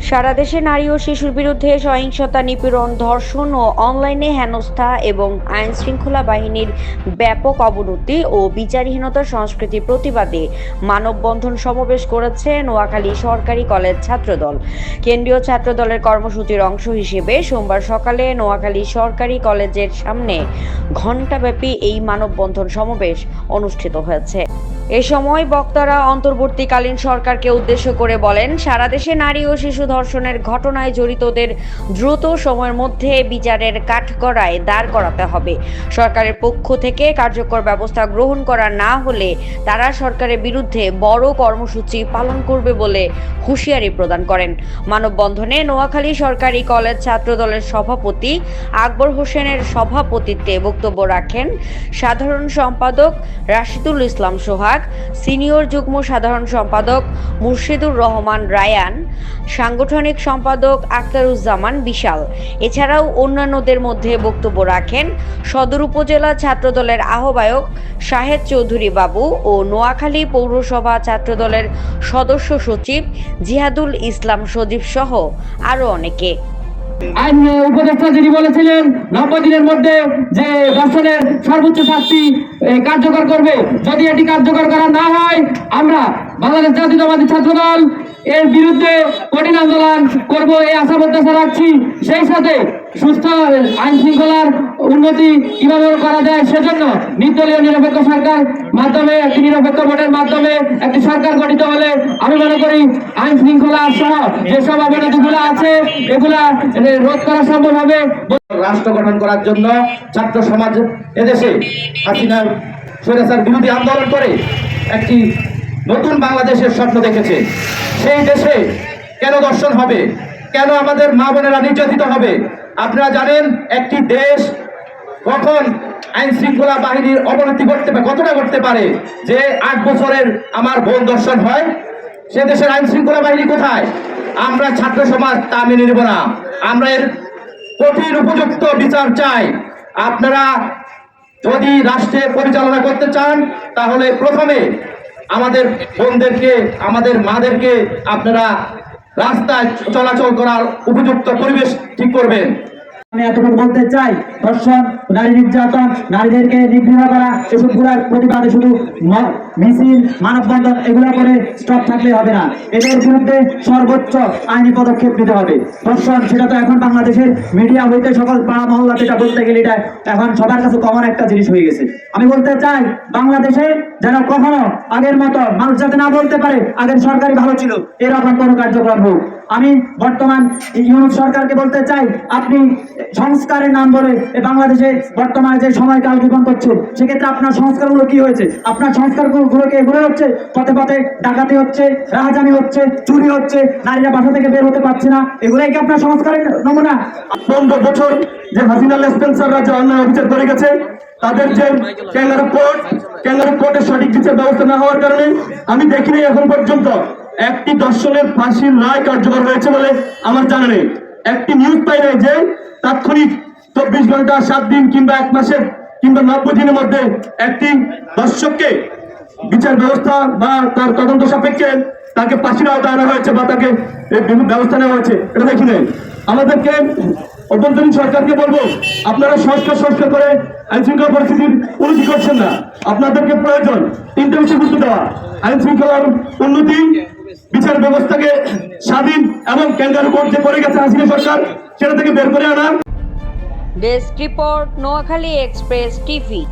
সারা দেশে নারী ও শিশুর বিরুদ্ধে সহিংসতা, নিপীড়ন, ধর্ষণ ও অনলাইনে হেনস্থা এবং আইন শৃঙ্খলা বাহিনীর ব্যাপক অবনতি ও বিচারহীনতার সংস্কৃতি প্রতিবাদে মানববন্ধন সমাবেশ করেছে নোয়াখালী সরকারি কলেজ ছাত্রদল। কেন্দ্রীয় ছাত্রদলের কর্মসূচির অংশ হিসেবে সোমবার সকালে নোয়াখালী সরকারি কলেজের সামনে ঘণ্টাব্যাপী এই মানববন্ধন সমাবেশ অনুষ্ঠিত হয়েছে। এ সময় বক্তারা অন্তর্বর্তীকালীন সরকারকে উদ্দেশ্য করে বলেন, সারা দেশে নারী ও শিশু ধর্ষণের ঘটনায় জড়িতদের দ্রুত সময়ের মধ্যে বিচারের কাঠগড়ায় দাঁড় করাতে হবে। সরকারের পক্ষ থেকে কার্যকর ব্যবস্থা গ্রহণ করা না হলে তারা সরকারের বিরুদ্ধে বড় কর্মসূচি পালন করবে বলে হুঁশিয়ারি প্রদান করেন। মানববন্ধনে নোয়াখালী সরকারি কলেজ ছাত্রদলের সভাপতি আকবর হোসেনের সভাপতিত্বে বক্তব্য রাখেন সাধারণ সম্পাদক রাশিদুল ইসলাম সোহাগ। সিনিয়র যুগ্ম সাধারণ সম্পাদক মুর্শিদুর রহমান রায়ান, সাংগঠনিক সম্পাদক আখতারুজ্জামান বিশাল। এছাড়াও অন্যান্যদের মধ্যে বক্তব্য রাখেন সদর উপজেলা ছাত্রদলের আহ্বায়ক শাহেদ চৌধুরী বাবু ও নোয়াখালী পৌরসভা ছাত্রদলের সদস্য সচিব জিহাদুল ইসলাম সজীব সহ আরও অনেকে। আইন উপদেষ্টা যিনি বলেছিলেন, নব্বই দিনের মধ্যে যে দর্শনের সর্বোচ্চ শাস্তি কার্যকর করবে। যদি এটি কার্যকর করা না হয়, আমরা বাংলাদেশ জাতীয়তাবাদী ছাত্র দল এর বিরুদ্ধে কঠিন আন্দোলন করব এই আশা প্রত্যাশা রাখছি। সেই সাথে সুস্থ আইন শৃঙ্খলার উন্নতি কীভাবে করা যায় সেজন্য নির্দলীয় নিরপেক্ষ সরকার মাধ্যমে, একটি নিরপেক্ষ ভোটের মাধ্যমে একটি সরকার গঠিত হলে আমি মনে করি আইন শৃঙ্খলা সহ যেসব অবনতিগুলো আছে, এগুলা রোধ করা সম্ভব হবে। রাষ্ট্র গঠন করার জন্য ছাত্র সমাজ এদেশে হাসিনার স্বৈরাচার বিরোধী আন্দোলন করে একটি নতুন বাংলাদেশের স্বপ্ন দেখেছে। সেই দেশে কেন দর্শন হবে? কেন আমাদের মা বোনেরা নির্যাতিত হবে? আপনারা জানেন, একটি দেশ কখন আইন শৃঙ্খলা বাহিনীর অবনতি করতে পারে কতটা করতে পারে? যে আট বছরের আমার বোন দর্শন হয়, সে দেশের আইন শৃঙ্খলা বাহিনী কোথায়? আমরা ছাত্র সমাজ তা মেনে নেব না। আমরা এর কঠিন উপযুক্ত বিচার চাই। আপনারা যদি রাষ্ট্রে পরিচালনা করতে চান, তাহলে প্রথমে আমাদের বোনদেরকে আমাদের মাদেরকে আপনারা রাস্তায় চলাচল করার উপযুক্ত পরিবেশ ঠিক করবেন। আমি এতটুকু বলতে চাই ধর্ষণ নারী নির্যাতন, নারীদেরকে করা প্রতিবাদে শুধু মিছিল এগুলো করে স্টপ থাকলে হবে না। এদের বিরুদ্ধে সর্বোচ্চ আইনি পদক্ষেপ নিতে হবে। ধর্ষণ সেটা তো এখন বাংলাদেশের মিডিয়া হইতে সকল পাড়া মহল্লা যেটা বলতে গেলে এটা এখন সবার কাছে কমন একটা জিনিস হয়ে গেছে। আমি বলতে চাই, বাংলাদেশে যারা কখনো আগের মতো মানুষ যাতে না বলতে পারে, আগের সরকারি ভালো ছিল এরকম কোনো কার্যক্রম হোক। আমি বর্তমান ইউনুস সরকারকে বলতে চাই, আপনি সংস্কারের নাম বলে বাংলাদেশে বর্তমানে যে সময়কাল জীবন করছে, সেক্ষেত্রে আপনার সংস্কারগুলো কি হয়েছে? আপনার সংস্কারগুলোকে এগুলো হচ্ছে, পথে পথে ডাকাতি হচ্ছে, রাহাজানি হচ্ছে, চুরি হচ্ছে, নারীরা বাসা থেকে বের হতে পারছে না, এগুলাই কি আপনার সংস্কারের নমুনা? পনেরো বছর যে হাসিনা লেসপেন্সাররা যে অন্যায় অবিচার করে গেছে, তাদের যে ক্যাঙ্গারু কোর্ট, ক্যাঙ্গারু কোর্টের সঠিক বিচার ব্যবস্থা না হওয়ার কারণে আমি দেখিনি এখন পর্যন্ত। একটি দর্শনের ফাঁসির রায় কার্যকর হয়েছে বলে আমার জানা নেই। একটি নিউজ পাই নাই যে তাৎক্ষণিক চব্বিশ ঘণ্টা, সাত দিন কিংবা এক মাসের কিংবা নব্বই দিনের মধ্যে একটি দর্শককে বিচার ব্যবস্থা বা তার তদন্ত সাপেক্ষে তাকে ফাঁসির আওতায় আনা হয়েছে বা তাকে ব্যবস্থা নেওয়া হয়েছে, এটা দেখি নাই। আমাদেরকে অভ্যন্তরীণ সরকারকে বলব, আপনারা সংস্কার সংস্কার করে আইন শৃঙ্খলা পরিস্থিতির উন্নতি করছেন না। আপনাদেরকে প্রয়োজন তিনটে বিষয় গুরুত্ব দেওয়া আইন শৃঙ্খলার উন্নতি বিচার ব্যবস্থাকে স্বাধীন এবং কেন্দ্রের কোর্ট যে করে গেছে হাসিনা সরকার, সেটা থেকে বের করে আনা desk report Noakhali express TV